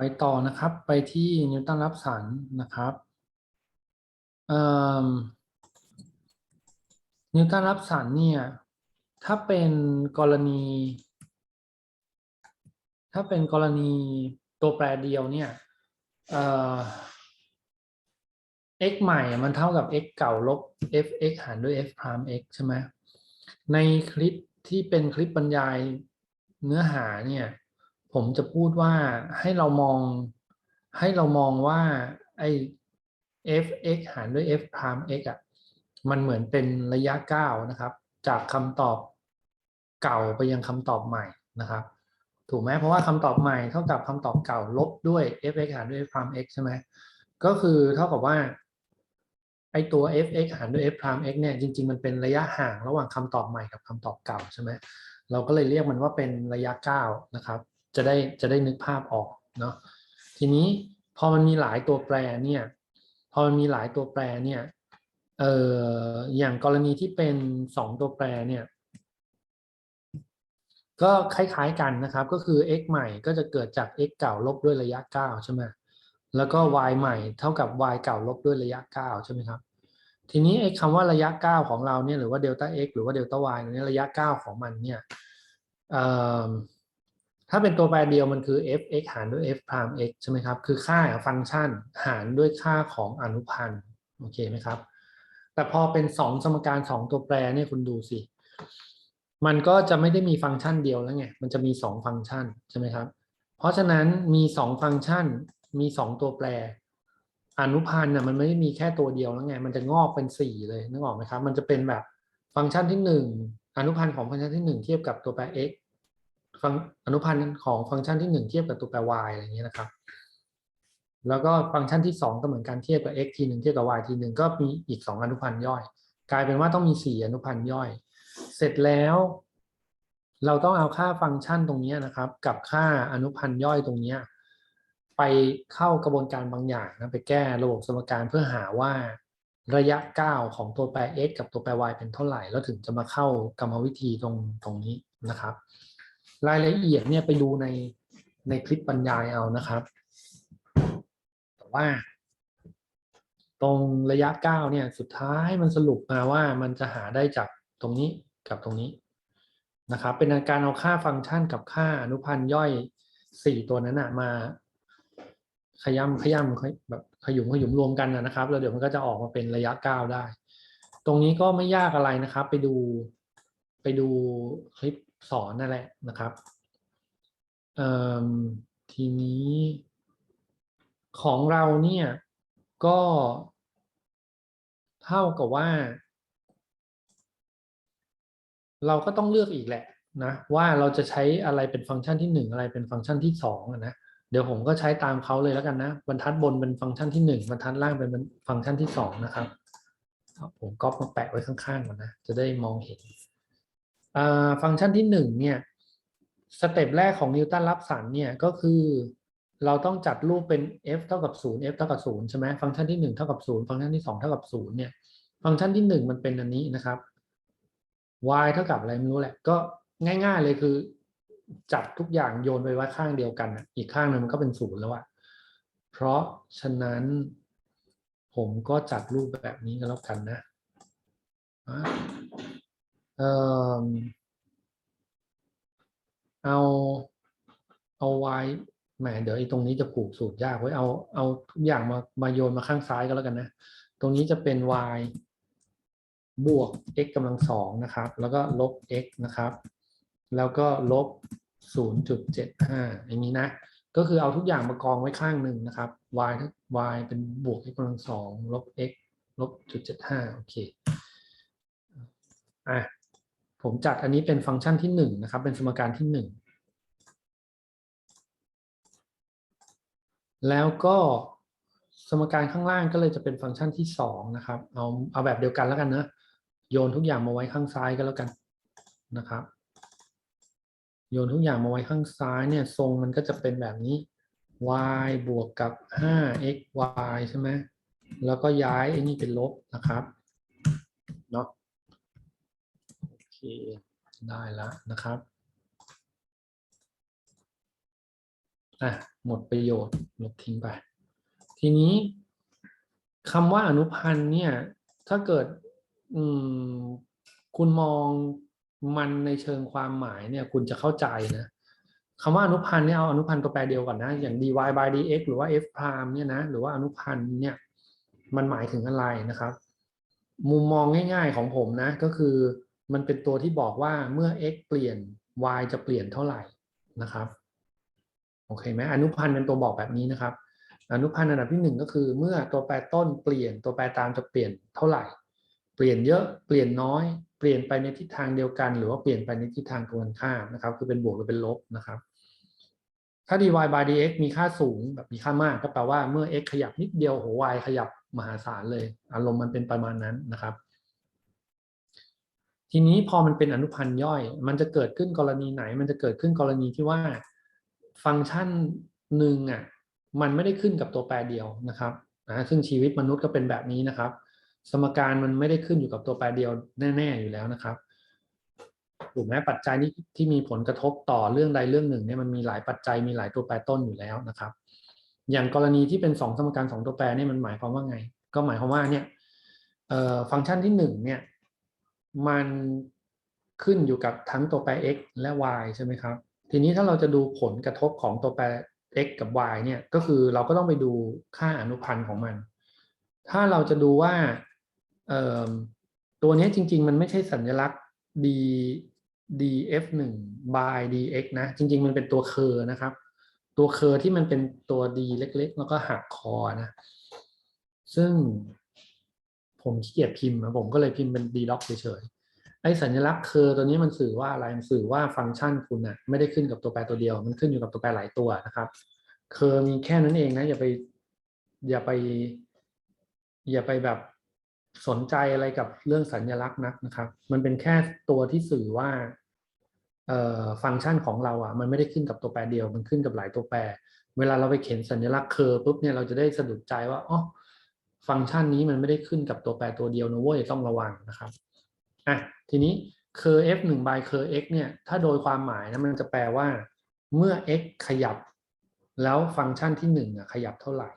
ไปต่อนะครับ ไปที่นิวตันรับสันนะครับนิวตันรับสันเนี่ย ถ้าเป็นกรณี ถ้าเป็นกรณีตัวแปรเดียวเนี่ยเอ่อ x ใหม่มันเท่ากับ x เก่าลบ f(x) หารด้วย f พราม x ใช่ไหมในคลิปที่เป็นคลิปบรรยายเนื้อหาเนี่ย ผมจะพูดว่าให้เรามอง ให้เรามองว่าไอ้ f(x) หารด้วย f พราม x อะมันเหมือนเป็นระยะก้าวนะครับ จากคำตอบเก่าไปยังคำตอบใหม่นะครับ ถูกไหมเพราะว่าคำตอบใหม่เท่ากับคำตอบเก่าลบด้วย f(x) หารด้วย f พราม x ใช่ไหมก็คือเท่ากับว่าไอตัว f(x) หารด้วย f พราม x เนี่ยจริง ๆ มันเป็นระยะห่างระหว่างคำตอบใหม่กับคำตอบเก่าใช่ไหมเราก็เลยเรียกมันว่าเป็นระยะก้าวนะครับ จะได้จะได้นึกภาพออกเนาะทีนี้พอมันมีหลายตัวแปรเนี่ยพอมันมีหลายตัวแปรเนี่ยเอ่ออย่างกรณีที่เป็นสองตัวแปรเนี่ยก็คล้ายๆกันนะครับก็คือ x ใหม่ก็จะเกิดจาก x เก่าลบด้วยระยะ 9 ใช่ไหมแล้วก็ y ใหม่เท่ากับ y เก่าลบด้วยระยะ 9 ใช่ไหมครับ ทีนี้ไอ้คำว่าระยะ 9 ของเราเนี่ยหรือว่าเดลต้า x หรือว่าเดลต้า y เนี่ยระยะ 9 ของมันเนี่ยเอ่อ ถ้าเป็นตัวแปรเดียวมันคือ f(x) หารด้วย f พราม x ใช่ไหมครับ คือค่าของฟังก์ชันหารด้วยค่าของอนุพันธ์โอเคไหมครับ แต่พอเป็น2สมการ2ตัวแปรเนี่ยคุณดูสิ มันก็จะไม่ได้มีฟังก์ชันเดียวแล้วไง มันจะมี2ฟังก์ชันใช่ไหมครับ เพราะฉะนั้นมี2ฟังก์ชัน มี2ตัวแปร อนุพันธ์น่ะมันไม่ได้มีแค่ตัวเดียวแล้วไง มันจะงอกเป็น4เลยนึกออกไหมครับ มันจะเป็นแบบฟังก์ชันที่1อนุพันธ์ของฟังก์ชันที่1เทียบกับตัวแปร x ฟังอนุพันธ์ของฟังก์ชันที่ 1 เทียบกับตัวแปร y อะไรอย่างเงี้ยนะครับ แล้วก็ฟังก์ชันที่ 2 ก็เหมือนกันเทียบกับ x ทีหนึ่งเทียบกับ y ทีหนึ่งก็มีอีก 2 อนุพันธ์ย่อย กลายเป็นว่าต้องมี 4 อนุพันธ์ย่อย เสร็จแล้ว เราต้องเอาค่าฟังก์ชันตรงนี้นะครับ กับค่าอนุพันธ์ย่อยตรงนี้ไปเข้ากระบวนการบางอย่างนะไปแก้ระบบสมการเพื่อหาว่าระยะก้าวของตัวแปร x กับตัวแปร y เป็นเท่าไหร่ แล้วถึงจะมาเข้ากรรมวิธีตรงตรงนี้นะครับ รายละเอียดเนี่ยไปดูในในคลิปบรรยายเอานะครับ แต่ว่า ตรงระยะก้าเนี่ย สุดท้ายมันสรุปมาว่ามันจะหาได้จากตรงนี้กับตรงนี้นะครับ เป็นการเอาค่าฟังก์ชันกับค่าอนุพันธ์ย่อยสี่ตัวนั้นนะมา ขย้ำขย้ำแบบขยุมขยุมรวมกันนะครับ แล้วเดี๋ยวมันก็จะออกมาเป็นระยะก้าได้ ตรงนี้ก็ไม่ยากอะไรนะครับ ไปดูไปดูคลิป สอนนั่นแหละนะครับทีนี้ของเราเนี่ยก็เท่ากับว่า เราก็ต้องเลือกอีกแหละนะว่าเราจะใช้อะไรเป็นฟังก์ชันที่หนึ่งอะไรเป็นฟังก์ชันที่สองนะเดี๋ยวผมก็ใช้ตามเขาเลยแล้วกันนะบรรทัดบนเป็นฟังก์ชันที่หนึ่งบรรทัดล่างเป็นฟังก์ชันที่สองนะครับผมก๊อปมาแปะไว้ข้างๆก่อนนะจะได้มองเห็น ฟังก์ชันที่หนึ่งเนี่ยสเต็ปแรกของนิวตันรับสันเนี่ยก็คือเราต้องจัดรูปเป็น f เท่ากับ0 f เท่ากับ0ใช่ไหมฟังก์ชันที่ 1 เท่ากับ0ฟังก์ชันที่ 2 เท่ากับ0เนี่ย ฟังก์ชันที่ 1 มันเป็นอันนี้นะครับ y เท่ากับอะไรไม่รู้แหละ ก็ง่ายๆเลยคือ จับทุกอย่างโยนไปไว้ข้างเดียวกันอีกข้างหนึ่งมันก็เป็นศูนย์แล้วอะเพราะฉะนั้น ผมก็จัดรูปแบบนี้ก็แล้วกันนะ เออเอาเอาไว้แหมเดี๋ยวไอ้ตรงนี้จะผูกสูตรยากไว้เอาเอาทุกอย่างมามาโยนมาข้างซ้ายก็แล้วกันนะ ตรงนี้จะเป็น y บวก x กำลังสองนะครับ แล้วก็ลบ x นะครับ แล้วก็ลบ 0.75 อย่างนี้นะ ก็คือเอาทุกอย่างมากองไว้ข้างหนึ่งนะครับ y y เป็นบวก x กำลังสองลบ x ลบ 0.75 โอเค อะ ผมจัดอันนี้เป็นฟังก์ชันที่หนึ่งนะครับ เป็นสมการที่หนึ่งแล้วก็สมการข้างล่างก็เลยจะเป็นฟังก์ชันที่สองนะครับ เอาเอาแบบเดียวกันแล้วกันนะโยนทุกอย่างมาไว้ข้างซ้ายก็แล้วกันนะครับ โยนทุกอย่างมาไว้ข้างซ้ายเนี่ยทรงมันก็จะเป็นแบบนี้ y บวกกับ 5xy ใช่ไหมแล้วก็ย้ายไอ้นี่เป็นลบนะครับ เนาะ โอ เคได้แล้วนะครับอะหมดประโยชน์ลบทิ้งไป ทีนี้คำว่าอนุพันธ์เนี่ย ถ้าเกิดคุณมองมันในเชิงความหมายเนี่ย คุณจะเข้าใจนะคำว่าอนุพันธ์เนี่ยเอาอนุพันธ์ตัวแปรเดียวก่อนนะ อย่าง dy by dx หรือว่า f prime เนี่ยนะหรือว่าอนุพันธ์เนี่ย มันหมายถึงอะไรนะครับ มุมมองง่าย ๆของผมนะ ก็คือ มันเป็นตัวที่บอกว่าเมื่อ x เปลี่ยน y จะเปลี่ยนเท่าไหร่นะครับโอเคไหมอนุพันธ์เป็นตัวบอกแบบนี้นะครับ อนุพันธ์อันดับที่หนึ่งก็คือ เมื่อตัวแปรต้นเปลี่ยนตัวแปรตามจะเปลี่ยนเท่าไหร่ เปลี่ยนเยอะเปลี่ยนน้อย เปลี่ยนไปในทิศทางเดียวกัน หรือว่าเปลี่ยนไปในทิศทางตรงกันข้ามนะครับ คือเป็นบวกหรือเป็นลบนะครับ ถ้า dy by dx มีค่าสูงแบบมีค่ามาก ก็แปลว่าเมื่อ x ขยับนิดเดียวโห y ขยับมหาศาลเลย อารมณ์มันเป็นประมาณนั้นนะครับ ทีนี้พอมันเป็นอนุพันธ์ย่อย มันจะเกิดขึ้นกรณีไหน มันจะเกิดขึ้นกรณีที่ว่าฟังก์ชันหนึ่งอะมันไม่ได้ขึ้นกับตัวแปรเดียวนะครับนะซึ่งชีวิตมนุษย์ก็เป็นแบบนี้นะครับ สมการมันไม่ได้ขึ้นอยู่กับตัวแปรเดียวแน่ ๆ อยู่แล้วนะครับถูกไหมปัจจัยนี้ที่มีผลกระทบต่อเรื่องใดเรื่องหนึ่งเนี่ยมันมีหลายปัจจัยมีหลายตัวแปรต้นอยู่แล้วนะครับ อย่างกรณีที่เป็นสองสมการสองตัวแปรเนี่ยมันหมายความว่าไง ก็หมายความว่าเนี่ยฟังก์ชันที่หนึ่งเนี่ย มันขึ้นอยู่กับทั้งตัวแปร x และ y ใช่ไหมครับ ทีนี้ถ้าเราจะดูผลกระทบของตัวแปร x กับ y เนี่ยก็คือเราก็ต้องไปดูค่าอนุพันธ์ของมัน ถ้าเราจะดูว่าตัวนี้จริง ๆ มันไม่ใช่สัญลักษณ์ d df1 by dx นะ จริง ๆ มันเป็นตัวเคอร์นะครับ ตัวเคอร์ที่มันเป็นตัว d เล็ก ๆ แล้วก็หักคอนะ ซึ่ง ผมขี้เกียจพิมพ์นะผมก็เลยพิมพ์เป็น d log เฉยๆไอ้สัญลักษณ์เคอร์ตัวนี้มันสื่อว่าอะไรมันสื่อว่าฟังก์ชันคุณนะ่ะไม่ได้ขึ้นกับตัวแปรตัวเดียว มันขึ้นอยู่กับตัวแปรหลายตัวนะครับเคอร์มีแค่นั้นเองนะอย่าไปอย่าไป อย่าไปแบบสนใจอะไรกับเรื่องสัญลักษณ์นักนะครับ มันเป็นแค่ตัวที่สื่อว่าฟังก์ชันของเราอะมันไม่ได้ขึ้นกับตัวแปรเดียว มันขึ้นกับหลายตัวแปร เวลาเราไปเขียนสัญลักษณ์เคอร์ปุ๊บเนี่ยเราจะได้สะดุดใจว่าอ๋อ ฟังก์ชันนี้มันไม่ได้ขึ้นกับตัวแปรตัวเดียวนะเว้ยต้องระวังนะครับอะทีนี้เคอร์ f 1 by เคอร์ x เนี่ยถ้าโดยความหมายนะมันจะแปลว่า เมื่อ x ขยับ แล้วฟังก์ชันที่1อะขยับเท่าไหร่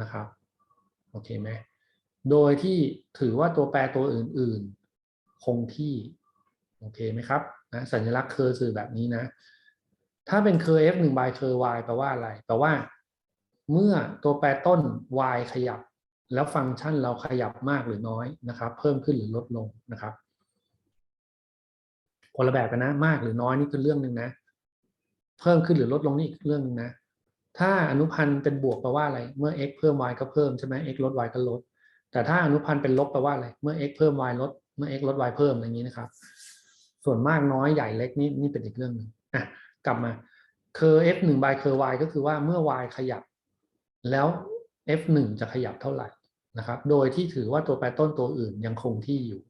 นะครับโอเคไหมโดยที่ถือว่าตัวแปรตัวอื่น ๆ คงที่โอเคไหมครับนะสัญลักษณ์เคอร์สื่อแบบนี้นะ ถ้าเป็นเคอร์ f 1 by เคอร์ y แปลว่าอะไร แปลว่า เมื่อตัวแปรต้น y ขยับ แล้วฟังก์ชันเราขยับมากหรือน้อยนะครับ เพิ่มขึ้นหรือลดลงนะครับ คนละแบบกันนะ มากหรือน้อยนี่คือเรื่องหนึ่งนะ เพิ่มขึ้นหรือลดลงนี่อีกเรื่องหนึ่งนะ ถ้าอนุพันธ์เป็นบวกแปลว่าอะไร เมื่อ x เพิ่ม y ก็เพิ่มใช่ไหม x ลด y ก็ลด แต่ถ้าอนุพันธ์เป็นลบแปลว่าอะไร เมื่อ x เพิ่ม y ลด เมื่อ x ลด y เพิ่มอย่างนี้นะครับ ส่วนมากน้อยใหญ่เล็กนี่นี่เป็นอีกเรื่องหนึ่งอะกลับมาเคอร์ f 1 by เคอร์ y ก็คือว่าเมื่อ y ขยับ แล้ว f 1จะขยับเท่าไหร่ นะครับ โดยที่ถือว่าตัวแปรต้นตัวอื่นยังคงที่อยู่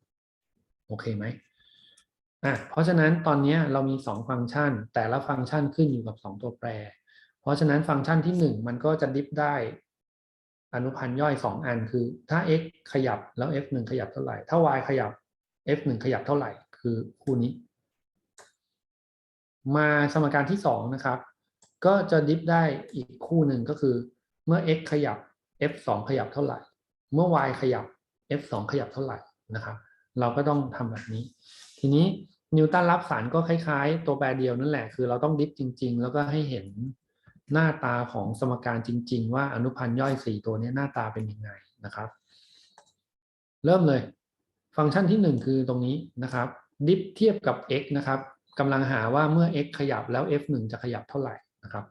โอเคไหมอะเพราะฉะนั้นตอนนี้เรามี 2 ฟังก์ชัน แต่ละฟังก์ชันขึ้นอยู่กับ 2 ตัวแปร เพราะฉะนั้นฟังก์ชันที่ 1 มันก็จะดิฟได้อนุพันธ์ย่อย 2 อันคือ ถ้า x ขยับแล้ว f 1ขยับเท่าไหร่ ถ้า y ขยับ f 1ขยับเท่าไหร่ คือคู่นี้ มาสมการที่ 2 นะครับ ก็จะดิฟได้อีกคู่หนึ่งก็คือ เมื่อ x ขยับ f 2ขยับเท่าไหร่ เมื่อ y ขยับ f 2 ขยับเท่าไหร่นะครับ เราก็ต้องทำแบบนี้ ทีนี้นิวตันรับสารก็คล้ายๆ ตัวแปรเดียวนั่นแหละ คือเราต้องดิฟจริง ๆ แล้วก็ให้เห็นหน้าตาของสมการจริง ๆ ว่าอนุพันธ์ย่อย 4 ตัวนี้หน้าตาเป็นยังไงนะครับ เริ่มเลย ฟังก์ชันที่ 1 คือตรงนี้นะครับ ดิฟเทียบกับ x นะครับกำลังหาว่าเมื่อ x ขยับแล้ว f 1 จะขยับเท่าไหร่นะครับ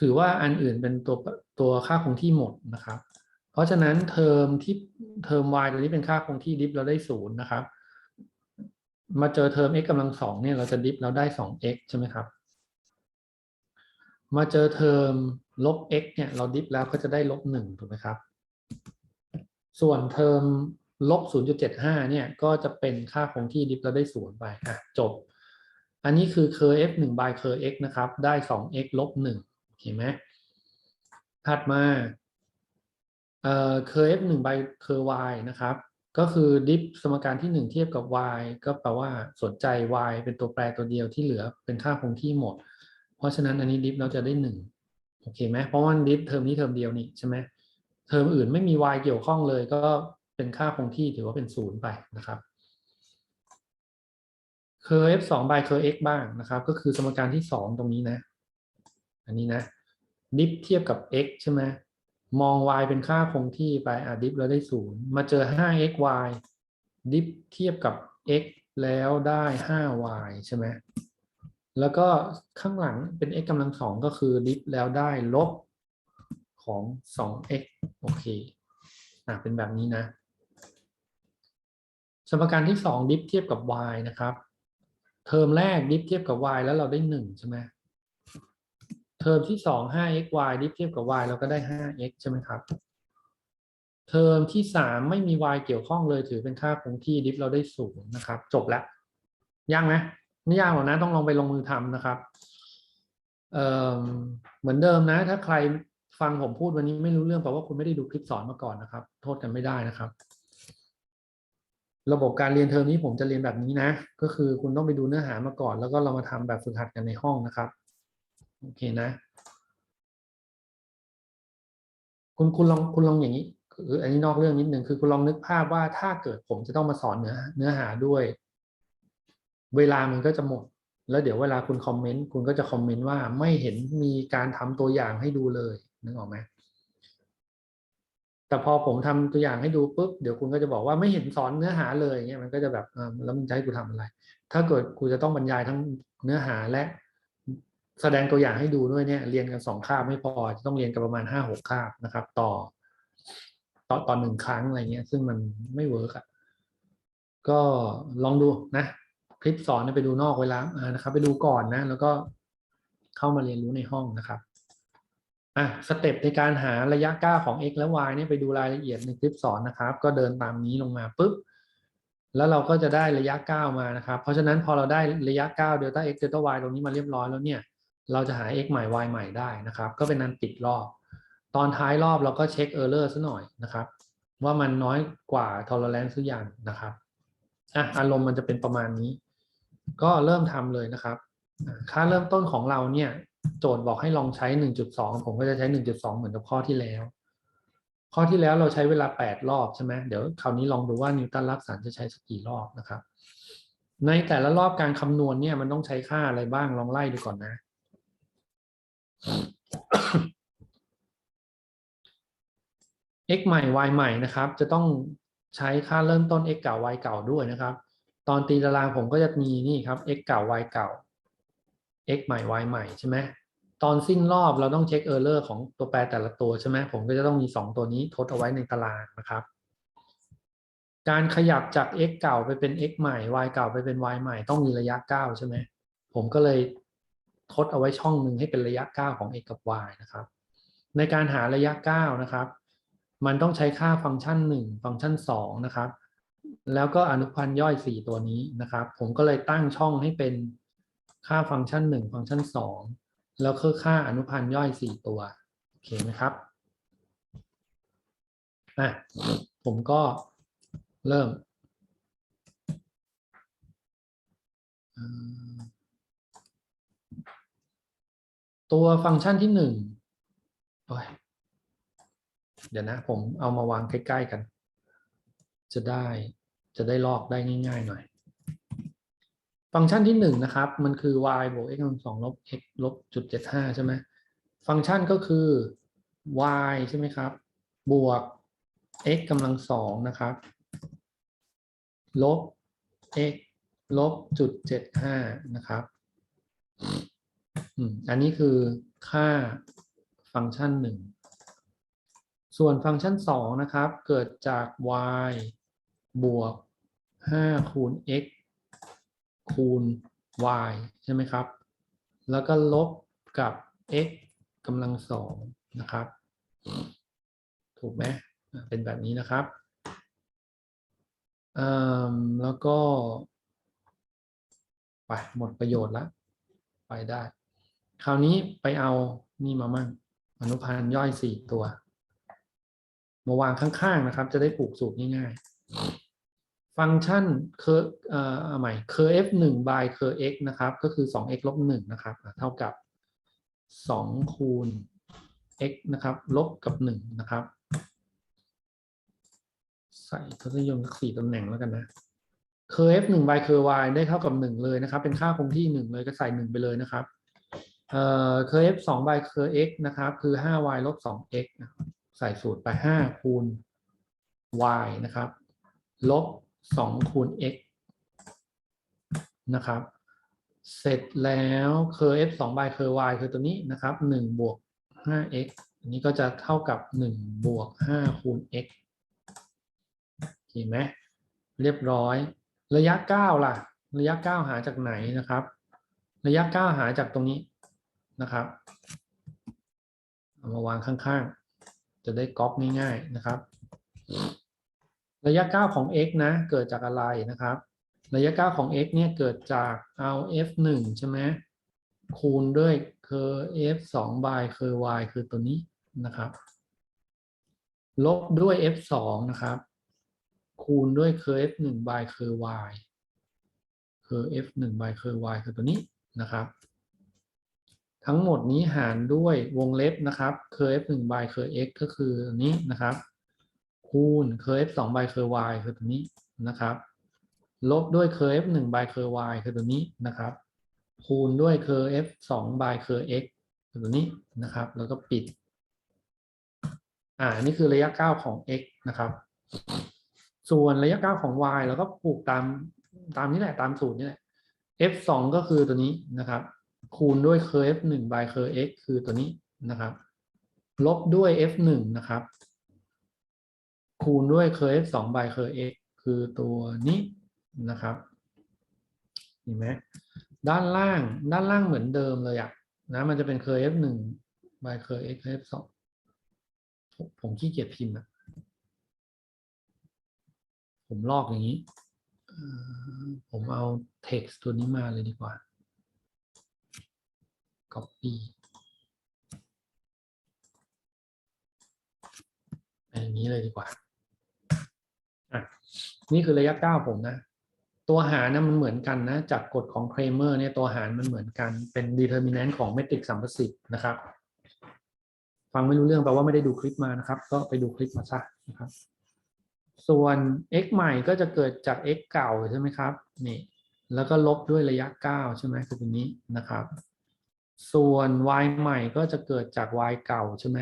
ถือว่าอันอื่นเป็นตัวตัวค่าคงที่หมดนะครับ เพราะฉะนั้นเทอมที่เทอม y ตัวนี้เป็นค่าคงที่ดิฟเราได้ศูนย์นะครับ มาเจอเทอม x กำลังสองเนี่ยเราจะดิฟเราได้ 2x ใช่ไหมครับ มาเจอเทอมลบ x เนี่ยเราดิฟแล้วก็จะได้ลบหนึ่งถูกไหมครับ ส่วนเทอมลบ 0.75 เนี่ย ก็จะเป็นค่าคงที่ดิฟเราได้ศูนย์ไปอะจบ อันนี้คือเคอร์ f 1 by เคอร์ x นะครับ ได้ 2x ลบ1 เห็นไหมถัดมาเอ่อเคอร์ f 1 by เคอร์ y นะครับ ก็คือดิฟสมการที่1เทียบกับ y ก็แปลว่าสนใจ y เป็นตัวแปรตัวเดียวที่เหลือเป็นค่าคงที่หมด เพราะฉะนั้นอันนี้ดิฟเราจะได้หนึ่งโอเคไหมเพราะว่าดิฟเทอมนี้เทอมเดียวนี่ใช่ไหมเทอมอื่นไม่มี y เกี่ยวข้องเลยก็เป็นค่าคงที่ถือว่าเป็นศูนย์ไปนะครับเคอร์ f สอง by เคอร์ x บ้างนะครับ ก็คือสมการที่สองตรงนี้นะ อันนี้นะดิฟเทียบกับ x ใช่ไหมมอง y เป็นค่าคงที่ไปอะดิฟเราได้ศูนย์มาเจอ 5xy ดิฟเทียบกับ x แล้วได้ 5y ใช่ไหมแล้วก็ข้างหลังเป็น x กำลังสองก็คือดิฟแล้วได้ลบของ 2x โอเคอะเป็นแบบนี้นะ สมการที่สองดิฟเทียบกับ y นะครับ เทอมแรกดิฟเทียบกับ y แล้วเราได้หนึ่งใช่ไหม เทอมที่สอง 5xy ดิฟเทียบกับ y เราก็ได้ 5x ใช่ไหมครับ เทอมที่สามไม่มี y เกี่ยวข้องเลยถือเป็นค่าคงที่ดิฟเราได้ศูนย์นะครับ จบแล้วยากไหมไม่ยากหรอกนะต้องลองไปลงมือทำนะครับเเหมือนเดิมนะ ถ้าใครฟังผมพูดวันนี้ไม่รู้เรื่องแปลว่าคุณไม่ได้ดูคลิปสอนมาก่อนนะครับ โทษกันไม่ได้นะครับ ระบบการเรียนเทอมนี้ผมจะเรียนแบบนี้นะ ก็คือคุณต้องไปดูเนื้อหามาก่อน แล้วก็เรามาทำแบบฝึกหัดกันในห้องนะครับ โอเคนะ คุณคุณลองคุณลองอย่างนี้คืออันนี้นอกเรื่องนิดหนึ่งคือคุณลองนึกภาพว่าถ้าเกิดผมจะต้องมาสอนเนื้อเนื้อหาด้วย เวลามันก็จะหมด แล้วเดี๋ยวเวลาคุณคอมเมนต์คุณก็จะคอมเมนต์ว่าไม่เห็นมีการทำตัวอย่างให้ดูเลยนึกออกไหมแต่พอผมทำตัวอย่างให้ดูปุ๊บเดี๋ยวคุณก็จะบอกว่าไม่เห็นสอนเนื้อหาเลยเงี้ยมันก็จะแบบแล้วมึงจะให้กูทำอะไร ถ้าเกิดกูจะต้องบรรยายทั้งเนื้อหาและ แสดงตัวอย่างให้ดูด้วยเนี่ยเรียนกันสองคาบไม่พอจะต้องเรียนกันประมาณห้าหกคาบนะครับ ต่อ ต่อตอนหนึ่งครั้งอะไรเงี้ย ซึ่งมันไม่เวิร์กอะก็ลองดูนะคลิปสอนไปดูนอกเวลานะครับ ไปดูก่อนนะ แล้วก็เข้ามาเรียนรู้ในห้องนะครับอะสเต็ปในการหาระยะก้าวของ x และ y เนี่ยไปดูรายละเอียดในคลิปสอนนะครับ ก็เดินตามนี้ลงมาปุ๊บแล้วเราก็จะได้ระยะก้าวมานะครับ เพราะฉะนั้นพอเราได้ระยะก้าวเดลต้า x เดลต้า y ตรงนี้มาเรียบร้อยแล้วเนี่ย เราจะหา x ใหม่ y ใหม่ได้นะครับ ก็เป็นนันปิดรอบ ตอนท้ายรอบเราก็เช็คเออร์เลอร์ซะหน่อยนะครับ ว่ามันน้อยกว่า tolerance หรือยังนะครับอะอารมณ์มันจะเป็นประมาณนี้ ก็เริ่มทำเลยนะครับ ค่าเริ่มต้นของเราเนี่ย โจทย์บอกให้ลองใช้ 1.2 ผมก็จะใช้ 1.2 เหมือนกับข้อที่แล้ว ข้อที่แล้วเราใช้เวลา 8 รอบใช่ไหมเดี๋ยวคราวนี้ลองดูว่านิวตันรักษาจะใช้สักกี่รอบนะครับ ในแต่ละรอบการคำนวณเนี่ยมันต้องใช้ค่าอะไรบ้างลองไล่ดูก่อนนะ x ใหม่ y ใหม่นะครับ จะต้องใช้ค่าเริ่มต้น x เก่า y เก่าด้วยนะครับ ตอนตีตารางผมก็จะมีนี่ครับ x เก่า y เก่า x ใหม่ y ใหม่ใช่ไหมตอนสิ้นรอบเราต้องเช็คเออร์เลอร์ของตัวแปรแต่ละตัวใช่ไหมผมก็จะต้องมี 2 ตัวนี้ทดเอาไว้ในตารางนะครับ การขยับจาก x เก่าไปเป็น x ใหม่ y เก่าไปเป็น y ใหม่ ต้องมีระยะก้าใช่ไหมผมก็เลยทดเอาไว้ช่องหนึ่งให้เป็นระยะก้าของ x กับ y นะครับ ในการหาระยะก้านะครับ มันต้องใช้ค่าฟังก์ชัน 1 ฟังก์ชัน 2 นะครับ แล้วก็อนุพันธ์ย่อย 4 ตัวนี้นะครับ ผมก็เลยตั้งช่องให้เป็นค่าฟังก์ชัน 1 ฟังก์ชัน 2 แล้วคือค่าอนุพันธ์ย่อย 4 ตัวโอเคไหมครับอะผมก็เริ่มตัวฟังก์ชันที่1โอ้ย เดี๋ยวนะ ผมเอามาวางใกล้ ๆ กัน จะได้จะได้ลอกได้ง่าย ๆ หน่อย ฟังก์ชันที่หนึ่งนะครับ มันคือ y บวก x กำลังสองลบ x ลบจุดเจ็ดห้าใช่ไหมฟังก์ชันก็คือ y ใช่ไหมครับ บวก x กำลังสองนะครับ ลบ x ลบจุดเจ็ดห้านะครับอันนี้คือค่าฟังก์ชันหนึ่ง ส่วนฟังก์ชัน 2 นะครับ เกิดจาก y บวก 5 คูณ x คูณ y ใช่ไหมครับ แล้วก็ลบกับ x กำลังสองนะครับ ถูกไหมเป็นแบบนี้นะครับแล้วก็ ไปหมดประโยชน์ละไปได้ คราวนี้ไปเอานี่มามั่งอนุพันธ์ย่อย4ตัว มาวางข้างๆนะครับ จะได้ปลูกสูตรง่ายๆ ฟังก์ชันเคอร์เอ่อใหม่เคอร์ f 1 by เคอร์ x นะครับ ก็คือ 2x ลบ1นะครับ เท่ากับสองคูณ x นะครับ ลบกับหนึ่งนะครับ ใส่ทศนิยมสักสี่ตำแหน่งแล้วกันนะเคอร์ f หนึ่ง by เคอร์ y ได้เท่ากับหนึ่งเลยนะครับ เป็นค่าคงที่หนึ่งเลยก็ใส่หนึ่งไปเลยนะครับ เอ่อเคอร์ f สอง by เคอร์ x นะครับ คือห้า y ลบสอง x นะครับ ใส่สูตรไปห้าคูณ y นะครับ ลบสองคูณ x นะครับ เสร็จแล้วเคอร์ f สอง by เคอร์ y คือตัวนี้นะครับหนึ่งบวกห้า x อันนี้ก็จะเท่ากับหนึ่งบวกห้าคูณ x เห็นไหม เรียบร้อย ระยะเก้าล่ะ ระยะเก้าหาจากไหนนะครับ ระยะเก้าหาจากตรงนี้นะครับ เอามาวางข้าง ๆ จะได้ก๊อปง่ายๆนะครับ ระยะเก้าของ x นะ เกิดจากอะไรนะครับ ระยะเก้าของ x เนี่ยเกิดจากเอา f หนึ่งใช่ไหมคูณด้วยเค rf สอง by เคอร์ y คือตัวนี้นะครับ ลบด้วย f สองนะครับ คูณด้วยเค rf หนึ่ง by เคอร์ y เคอร์ f หนึ่ง by เคอร์ y คือตัวนี้นะครับ ทั้งหมดนี้หารด้วยวงเล็บนะครับ เคอร์ f หนึ่ง by เคอร์ x ก็คืออันนี้นะครับ คูณเคอร์ f สอง by เคอร์ y คือตัวนี้นะครับ ลบด้วยเคอร์ f หนึ่ง by เคอร์ y คือตัวนี้นะครับ คูณด้วยเคอร์ f สอง by เคอร์ x คือตัวนี้นะครับ แล้วก็ปิด อ่า นี่คือระยะเก้าของ x นะครับ ส่วนระยะเก้าของ y เราก็ผูกตามตามนี้แหละตามสูตรนี่แหละ f สองก็คือตัวนี้นะครับ คูณด้วยเคอร์ f หนึ่ง by เคอร์ x คือตัวนี้นะครับ ลบด้วย f หนึ่งนะครับ คูณด้วยเคอร์ f สอง by เคอร์ x คือตัวนี้นะครับเห็นไหมด้านล่างด้านล่างเหมือนเดิมเลยอะนะมันจะเป็นเคอร์ f หนึ่ง by เคอร์ x เคอร์ f สองผมขี้เกียจพิมพ์อะผมลอกอย่างนี้ ผมเอา text ตัวนี้มาเลยดีกว่า copy อย่างนี้เลยดีกว่าอะนี่คือระยะเก้าผมนะ ตัวหารนะมันเหมือนกันนะ จากกฎของเครเมอร์เนี่ยตัวหารมันเหมือนกันเป็น determinant ของเมตริกสัมประสิทธิ์นะครับ ฟังไม่รู้เรื่องแปลว่าไม่ได้ดูคลิปมานะครับ ก็ไปดูคลิปมาซะนะครับ ส่วน x ใหม่ก็จะเกิดจาก x เก่าใช่ไหมครับ นี่ แล้วก็ลบด้วยระยะเก้าใช่ไหมคือตรงนี้นะครับ ส่วน y ใหม่ก็จะเกิดจาก y เก่าใช่ไหม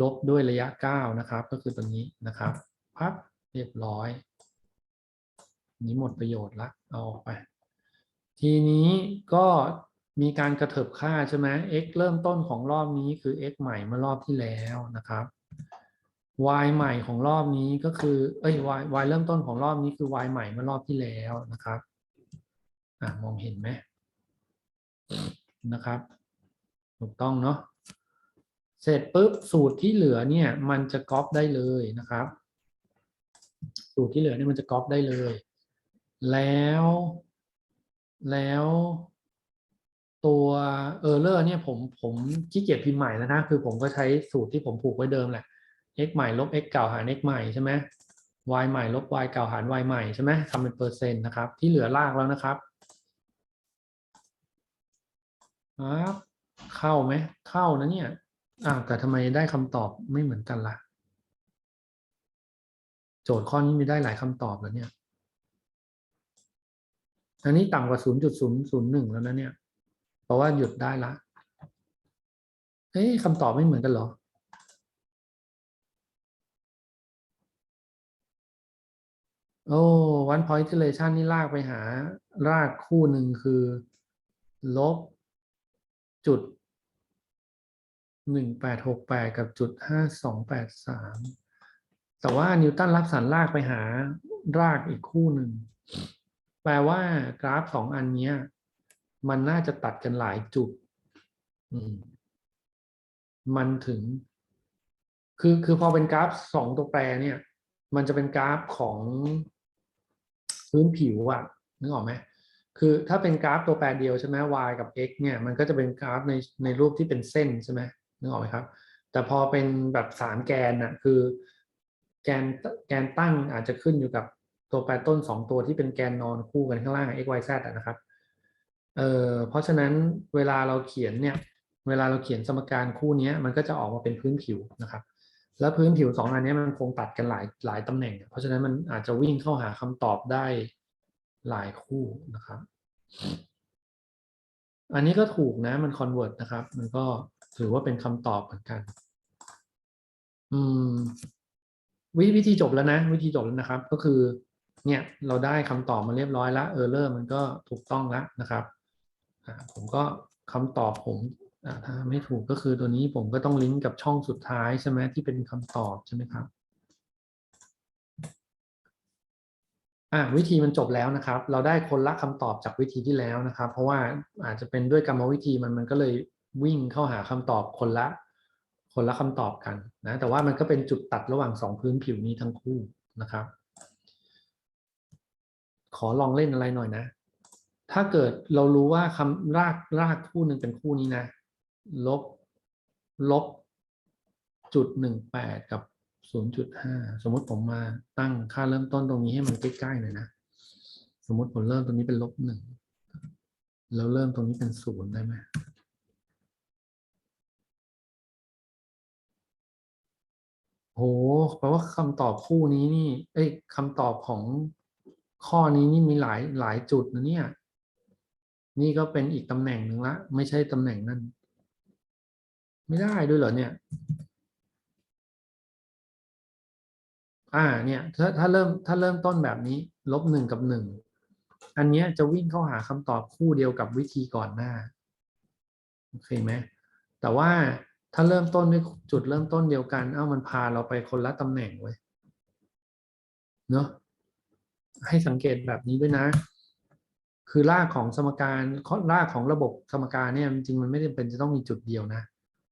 ลบด้วยระยะเก้านะครับ ก็คือตัวนี้นะครับพับเรียบร้อย นี้หมดประโยชน์ละเอาออกไป ทีนี้ก็มีการกระเถิบค่าใช่ไหม x เริ่มต้นของรอบนี้คือ x ใหม่เมื่อรอบที่แล้วนะครับ y ใหม่ของรอบนี้ก็คือ เอ้ย y y เริ่มต้นของรอบนี้คือ y ใหม่เมื่อรอบที่แล้วนะครับ อะมองเห็นไหม นะครับ ถูกต้องเนาะเสร็จปุ๊บสูตรที่เหลือเนี่ยมันจะก๊อปได้เลยนะครับ สูตรที่เหลือเนี่ยมันจะก๊อปได้เลย แล้ว แล้วตัวเออร์เลอร์เนี่ยผมผมขี้เกียจพิมพ์ใหม่แล้วนะ คือผมก็ใช้สูตรที่ผมผูกไว้เดิมแหละ x ใหม่ลบ x เก่าหาร x ใหม่ใช่ไหม y ใหม่ลบ y เก่าหาร y ใหม่ใช่ไหมทำเป็นเปอร์เซ็นต์นะครับ ที่เหลือลากแล้วนะครับ ครับเข้าไหมเข้านะเนี่ยอ้าวแต่ทำไมได้คำตอบไม่เหมือนกันล่ะ โจทย์ข้อนี้มีได้หลายคำตอบแล้วเนี่ย อันนี้ต่ำกว่า 0.001 แล้วนะเนี่ย เพราะว่าหยุดได้ละเฮ้ยคำตอบไม่เหมือนกันเหรอโอ้ one point iteration นี่ลากไปหารากคู่หนึ่งคือ ลบ จุดหนึ่งแปดหกแปดกับจุดห้าสองแปดสามแต่ว่านิวตันรับสันลากไปหารากอีกคู่หนึ่ง แปลว่ากราฟสองอันนี้มันน่าจะตัดกันหลายจุดมมันถึง คือคือพอเป็นกราฟสองตัวแปรเนี่ย มันจะเป็นกราฟของพื้นผิวอะนึกออกไหม คือถ้าเป็นกราฟตัวแปรเดียวใช่ไหม y กับ x เนี่ยมันก็จะเป็นกราฟในในรูปที่เป็นเส้นใช่ไหมนึกออกไหมครับ แต่พอเป็นแบบสามแกนน่ะคือแกนแกนตั้งอาจจะขึ้นอยู่กับตัวแปรต้นสองตัวที่เป็นแกนนอนคู่กันข้างล่าง x y z ะนะครับเอ่อเพราะฉะนั้นเวลาเราเขียนเนี่ยเวลาเราเขียนสมการคู่นี้มันก็จะออกมาเป็นพื้นผิวนะครับ แล้วพื้นผิวสองอันนี้มันคงตัดกันหลายหลายตำแหน่ง เพราะฉะนั้นมันอาจจะวิ่งเข้าหาคำตอบได้ ลายคู่นะครับ อันนี้ก็ถูกนะมันคอนเวิร์ตนะครับ มันก็ถือว่าเป็นคำตอบเหมือนกัน อืม วิวิธีจบแล้วนะ วิธีจบแล้วนะครับ ก็คือ เนี่ยเราได้คำตอบมาเรียบร้อยแล้วเออร์เลอร์มันก็ถูกต้องแล้วนะครับผมก็คำตอบผมถ้าไม่ถูกก็คือตัวนี้ผมก็ต้องลิงก์กับช่องสุดท้ายใช่ไหมที่เป็นคำตอบใช่ไหมครับ อะวิธีมันจบแล้วนะครับ เราได้คนละคำตอบจากวิธีที่แล้วนะครับ เพราะว่าอาจจะเป็นด้วยกรรมวิธีมันมันก็เลยวิ่งเข้าหาคำตอบคนละคนละคำตอบกันนะแต่ว่ามันก็เป็นจุดตัดระหว่างสองพื้นผิวนี้ทั้งคู่นะครับ ขอลองเล่นอะไรหน่อยนะ ถ้าเกิดเรารู้ว่าคำรากรากคู่หนึ่งเป็นคู่นี้นะ ลบลบจุดหนึ่งแปดกับ ศูนย์จุดห้าสมมติผมมาตั้งค่าเริ่มต้นตรงนี้ให้มันใกล้ๆหน่อยนะ สมมติผมเริ่มตรงนี้เป็นลบหนึ่งแล้วเริ่มตรงนี้เป็นศูนย์ได้ไหมโหแปลว่าคำตอบคู่นี้นี่ เอ้ยคำตอบของข้อนี้นี่มีหลายหลายจุดนะเนี่ย นี่ก็เป็นอีกตำแหน่งหนึ่งละ ไม่ใช่ตำแหน่งนั่น ไม่ได้ด้วยเหรอเนี่ย อ่าเนี่ยถ้าถ้าเริ่มถ้าเริ่มต้นแบบนี้ลบหนึ่งกับหนึ่งอันเนี้ยจะวิ่งเข้าหาคำตอบคู่เดียวกับวิธีก่อนหน้าโอเคไหมแต่ว่าถ้าเริ่มต้นด้วยจุดเริ่มต้นเดียวกัน เอ้ามันพาเราไปคนละตำแหน่งเว้ยเนอะให้สังเกตแบบนี้ด้วยนะ คือรากของสมการรากของระบบสมการเนี่ยจริงมันไม่จำเป็นจะต้องมีจุดเดียวนะ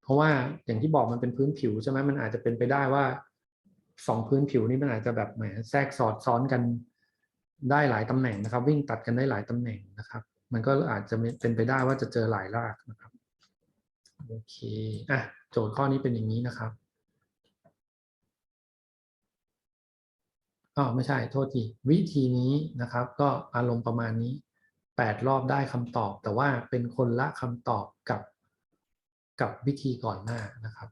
เพราะว่าอย่างที่บอกมันเป็นพื้นผิวใช่ไหมมันอาจจะเป็นไปได้ว่า สองพื้นผิวนี้มันอาจจะแบบแหมแทรกสอดซ้อนกันได้หลายตำแหน่งนะครับ วิ่งตัดกันได้หลายตำแหน่งนะครับ มันก็อาจจะเป็นไปได้ว่าจะเจอหลายรากนะครับโอเคอะโจทย์ข้อนี้เป็นอย่างนี้นะครับอ๋อไม่ใช่โทษทีวิธีนี้นะครับ ก็อารมณ์ประมาณนี้แปดรอบได้คำตอบ แต่ว่าเป็นคนละคำตอบกับกับวิธีก่อนหน้านะครับ